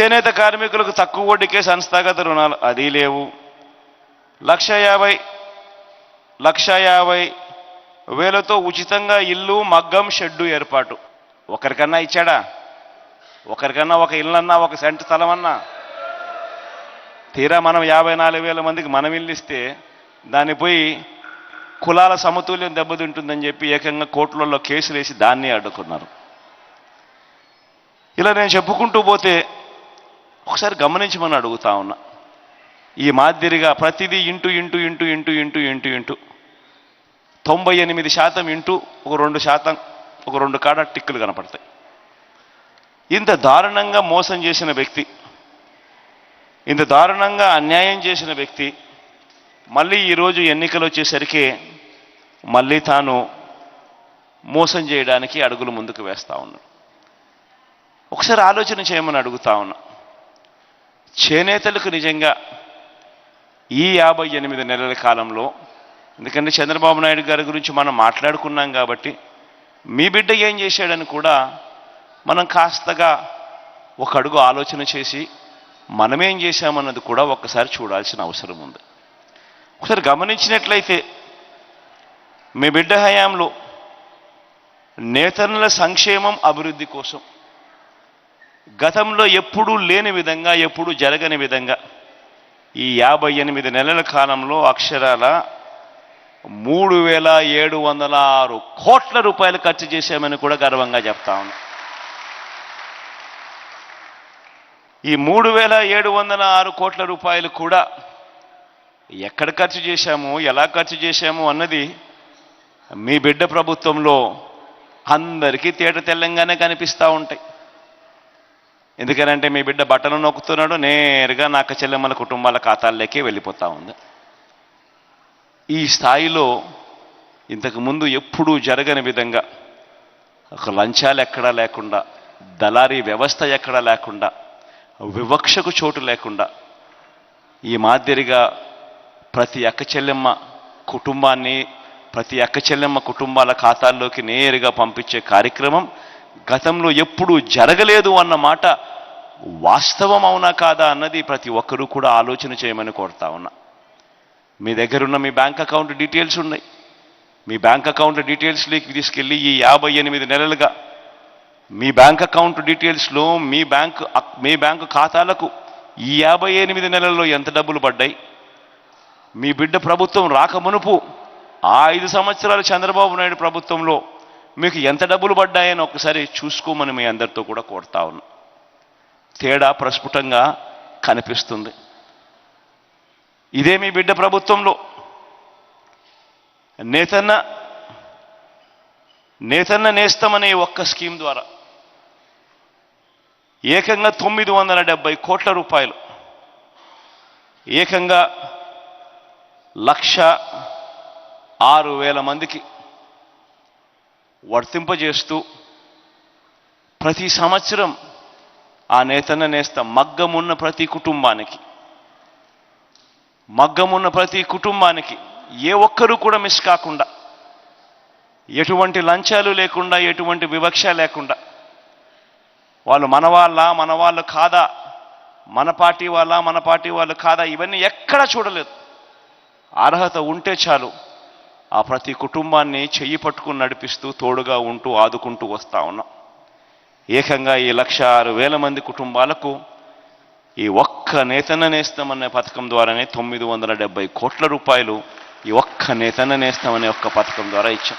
చేనేత కార్మికులకు తక్కువ వడ్డీకే సంస్థాగత రుణాలు అది లేవు. లక్ష యాభై లక్ష యాభై వేలతో ఉచితంగా ఇల్లు మగ్గం షెడ్డు ఏర్పాటు. ఒకరికన్నా ఇచ్చాడా? ఒకరికన్నా ఒక ఇల్లన్నా ఒక సెంట్ స్థలం అన్నా తీరా మనం యాభై నాలుగు వేల మందికి మనం ఇల్లు ఇస్తే దాన్ని పోయి కులాల సమతుల్యం దెబ్బతింటుందని చెప్పి ఏకంగా కోర్టులలో కేసులు వేసి దాన్ని అడ్డుకున్నారు. ఇలా నేను చెప్పుకుంటూ పోతే ఒకసారి గమనించమని అడుగుతా ఉన్నా. ఈ మాదిరిగా ప్రతిదీ into into into into into into into. తొంభై ఎనిమిది శాతం ఇంటూ ఒక రెండు శాతం ఒక రెండు కాడ టిక్కులు కనపడతాయి. ఇంత దారుణంగా మోసం చేసిన వ్యక్తి ఇంత దారుణంగా అన్యాయం చేసిన వ్యక్తి మళ్ళీ ఈరోజు ఎన్నికలు వచ్చేసరికి మళ్ళీ తాను మోసం చేయడానికి అడుగులు ముందుకు వేస్తా ఉన్నాడు. ఒకసారి ఆలోచన చేయమని అడుగుతా ఉన్నా. చేనేతలకు నిజంగా ఈ యాభై ఎనిమిది నెలల కాలంలో ఎందుకంటే చంద్రబాబు నాయుడు గారి గురించి మనం మాట్లాడుకున్నాం కాబట్టి మీ బిడ్డ ఏం చేశాడని కూడా మనం కాస్తగా ఒక అడుగు ఆలోచన చేసి మనమేం చేశామన్నది కూడా ఒక్కసారి చూడాల్సిన అవసరం ఉంది. ఒకసారి గమనించినట్లయితే మీ బిడ్డ హయాంలో నేతనుల సంక్షేమం అభివృద్ధి కోసం గతంలో ఎప్పుడూ లేని విధంగా ఎప్పుడూ జరగని విధంగా ఈ యాభై ఎనిమిది నెలల కాలంలో అక్షరాల మూడు వేల ఏడు వందల ఆరు కోట్ల రూపాయలు ఖర్చు చేశామని కూడా గర్వంగా చెప్తా ఉన్నాం. ఈ మూడు వేల ఏడు వందల ఆరు కోట్ల రూపాయలు కూడా ఎక్కడ ఖర్చు చేశాము ఎలా ఖర్చు చేశాము అన్నది మీ బిడ్డ ప్రభుత్వంలో అందరికీ తేట తెల్లంగానే కనిపిస్తూ ఉంటాయి. ఎందుకనంటే మీ బిడ్డ బట్టలు నొక్కుతున్నాడు నేరుగా నాక చెల్లెమ్మల కుటుంబాల ఖాతాల్లోకే వెళ్ళిపోతూ ఉంది. ఈ స్థాయిలో ఇంతకుముందు ఎప్పుడూ జరగని విధంగా ఒక లంచాలు ఎక్కడా లేకుండా దళారీ వ్యవస్థ ఎక్కడా లేకుండా వివక్షకు చోటు లేకుండా ఈ మాదిరిగా ప్రతి అక్క చెల్లెమ్మ కుటుంబాన్ని ప్రతి అక్క చెల్లెమ్మ కుటుంబాల ఖాతాల్లోకి నేరుగా పంపించే కార్యక్రమం గతంలో ఎప్పుడూ జరగలేదు అన్న మాట వాస్తవం అవునా కాదా అన్నది ప్రతి ఒక్కరూ కూడా ఆలోచన చేయమని కోరుతా ఉన్నా. మీ దగ్గరున్న మీ బ్యాంక్ అకౌంట్ డీటెయిల్స్ ఉన్నాయి. మీ బ్యాంక్ అకౌంట్ డీటెయిల్స్లోకి తీసుకెళ్ళి ఈ యాభై ఎనిమిది నెలలుగా మీ బ్యాంక్ అకౌంట్ డీటెయిల్స్లో మీ బ్యాంక్ మీ బ్యాంకు ఖాతాలకు ఈ యాభై ఎనిమిది నెలల్లో ఎంత డబ్బులు పడ్డాయి? మీ బిడ్డ ప్రభుత్వం రాకమునుపు ఆ ఐదు సంవత్సరాలు చంద్రబాబు నాయుడు ప్రభుత్వంలో మీకు ఎంత డబ్బులు పడ్డాయని ఒకసారి చూసుకోమని మీ అందరితో కూడా కోరుతా ఉన్నా. తేడా ప్రస్ఫుటంగా కనిపిస్తుంది. ఇదే మీ బిడ్డ ప్రభుత్వంలో. నేతన్న నేతన్న నేస్తమనే ఒక్క స్కీమ్ ద్వారా ఏకంగా తొమ్మిది వందల డెబ్బై కోట్ల రూపాయలు ఏకంగా లక్ష ఆరు వేల మందికి వర్తింపజేస్తూ ప్రతి సంవత్సరం ఆ నేతన్న నేస్త మగ్గమున్న ప్రతి కుటుంబానికి. మగ్గమున్న ప్రతి కుటుంబానికి ఏ ఒక్కరూ కూడా మిస్ కాకుండా ఎటువంటి లంచాలు లేకుండా ఎటువంటి వివక్ష లేకుండా వాళ్ళు మన వాళ్ళ మన వాళ్ళు కాదా మన పార్టీ వాళ్ళ మన పార్టీ వాళ్ళు కాదా ఇవన్నీ ఎక్కడా చూడలేదు. అర్హత ఉంటే చాలు ఆ ప్రతి కుటుంబాన్ని చెయ్యి పట్టుకుని నడిపిస్తూ తోడుగా ఉంటూ ఆదుకుంటూ వస్తూ ఉన్నాం. ఏకంగా ఈ లక్ష ఆరు వేల మంది కుటుంబాలకు ఈ ఒక్క నేతన్న నేస్తామనే పథకం ద్వారానే తొమ్మిది వందల డెబ్బై కోట్ల రూపాయలు ఈ ఒక్క నేతన్న నేస్తామనే ఒక్క పథకం ద్వారా ఇచ్చాం.